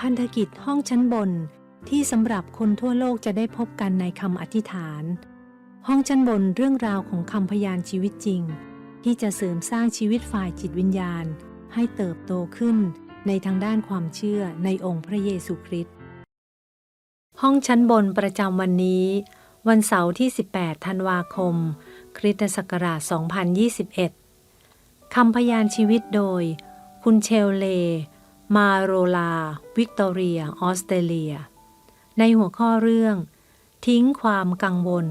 พันธกิจห้องชั้นบนที่สำหรับคนทั่วโลกจะได้พบกันในคำอธิษฐาน ห้องชั้นบนเรื่องราวของคำพยานชีวิตจริง ที่จะเสริมสร้างชีวิตฝ่ายจิตวิญญาณ ให้เติบโตขึ้นในทางด้านความเชื่อในองค์พระเยซูคริสต์ห้องชั้นบนประจำวันนี้ วันเสาร์ที่ 18 ธันวาคม คริสตศักราช 2021คำพยานชีวิตโดย คุณเชลเล มาโรลา วิกตอเรีย ออสเตรเลีย ในหัวข้อเรื่อง ทิ้งความกังวล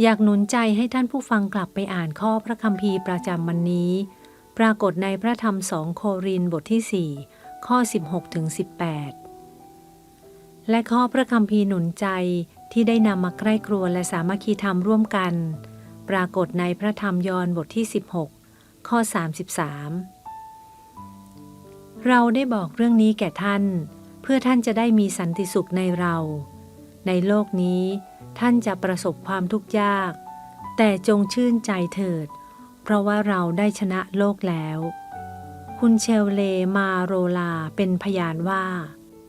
อยากหนุนใจให้ท่านผู้ฟังกลับไปอ่านข้อพระคัมภีร์ประจำวันนี้ ปรากฏในพระธรรมสองโครินบทที่ 4 ข้อ 16ถึง18 และข้อพระคัมภีร์หนุนใจที่ได้นำมาใกล้ครัวและสามัคคีธรรมร่วมกัน ปรากฏในพระธรรมยอห์นบทที่ 16 ข้อ 33 เราได้บอกเรื่องนี้แก่ท่าน เพื่อท่านจะได้มีสันติสุขในเรา ในโลกนี้ท่านจะประสบความทุกข์ยาก แต่จงชื่นใจเถิด เพราะว่าเราได้ชนะโลกแล้ว คุณเชลเลมาโรลาเป็นพยานว่า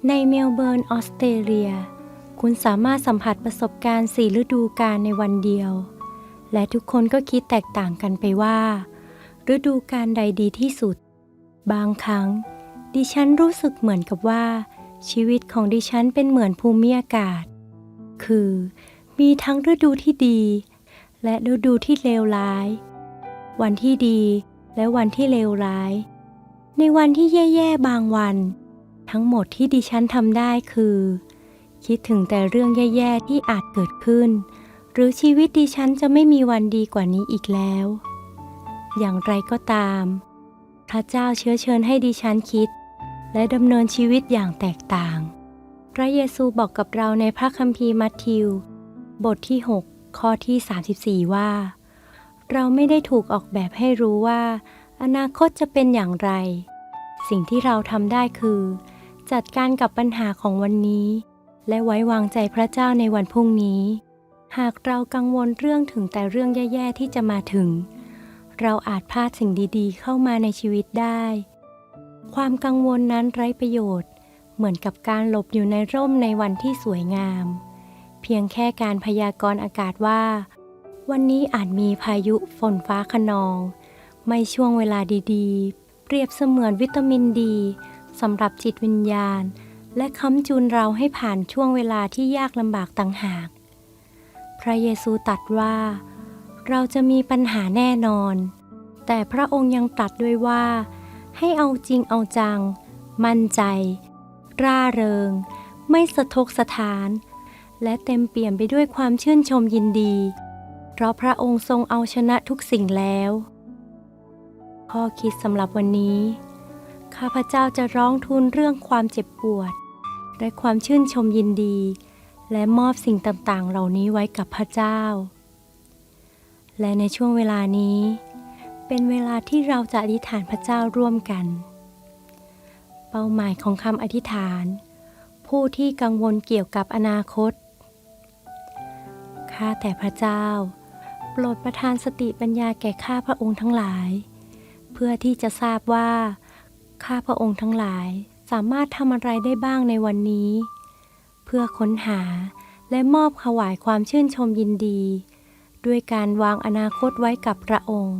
ในเมลเบิร์นออสเตรเลีย คุณสามารถสัมผัสประสบการณ์สี่ฤดูกาลในวันเดียว และทุกคนก็คิดแตกต่างกันไปว่า ฤดูกาลใดดีที่สุด บางครั้ง ดิฉันรู้สึกเหมือนกับว่า ชีวิตของดิฉันเป็นเหมือนภูมิอากาศ คือ มีทั้งฤดูที่ดี และฤดูที่เลวร้าย วันที่ดีและวันที่เลวร้าย ในวันที่แย่ๆบางวัน ทั้งหมดที่ดิฉันทำได้คือ คิดถึงแต่เรื่องแย่ๆที่อาจเกิดขึ้น หรือชีวิตดิฉันจะไม่มีวันดีกว่านี้อีกแล้ว อย่างไรก็ตามพระเจ้าเชื้อเชิญให้ดิฉันคิด และดำเนินชีวิตอย่างแตกต่าง พระเยซูบอกกับเราในพระคัมภีร์มัทธิว บทที่ 6 ข้อที่ 34 ว่า เราไม่ได้ถูกออกแบบให้รู้ว่า อนาคตจะเป็นอย่างไร สิ่งที่เราทำได้คือ จัดการกับปัญหาของวันนี้ และไว้วางใจพระเจ้าในวันพรุ่งนี้ หากเรากังวลเรื่องถึงแต่เรื่องแย่ๆที่จะมาถึง เราอาจพลาดสิ่งดีๆ เข้ามาในชีวิตได้ ความกังวลนั้นไร้ประโยชน์ เหมือนกับการหลบอยู่ในร่มในวันที่สวยงาม เพียงแค่การพยากรณ์อากาศว่า วันนี้อาจมีพายุฝนฟ้าขนอง ไม่ช่วงเวลาดีๆ เปรียบเสมือนวิตามินดีสำหรับจิตวิญญาณ และค้ำจุนเราให้ผ่านช่วงเวลาที่ยากลำบากต่างหาก พระเยซูตรัสว่า เราจะมีปัญหาแน่นอน แต่พระองค์ยังตรัสด้วยว่า ให้เอาจริงเอาจัง มั่นใจ ร่าเริง ไม่สะทกสะทาน และเต็มเปี่ยมไปด้วยความชื่นชมยินดี เพราะพระองค์ทรงเอาชนะทุกสิ่งแล้ว ข้อคิดสำหรับวันนี้ ข้าพเจ้าจะร้องทูลเรื่องความเจ็บปวด และความชื่นชมยินดี และมอบสิ่งต่างๆ เหล่านี้ไว้กับพระเจ้า และในช่วงเวลานี้ เป็นเวลาที่เราจะอธิษฐานพระเจ้าร่วมกัน เป้าหมายของคำอธิษฐาน ผู้ที่กังวลเกี่ยวกับอนาคต ข้าแต่พระเจ้า โปรดประทานสติปัญญาแก่ข้าพระองค์ทั้งหลาย เพื่อที่จะทราบว่า ข้าพระองค์ทั้งหลายสามารถทำอะไรได้บ้างในวันนี้ เพื่อค้นหาและมอบถวายความชื่นชมยินดี ด้วยการวางอนาคตไว้กับพระองค์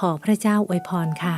ขอพระเจ้าอวยพรค่ะ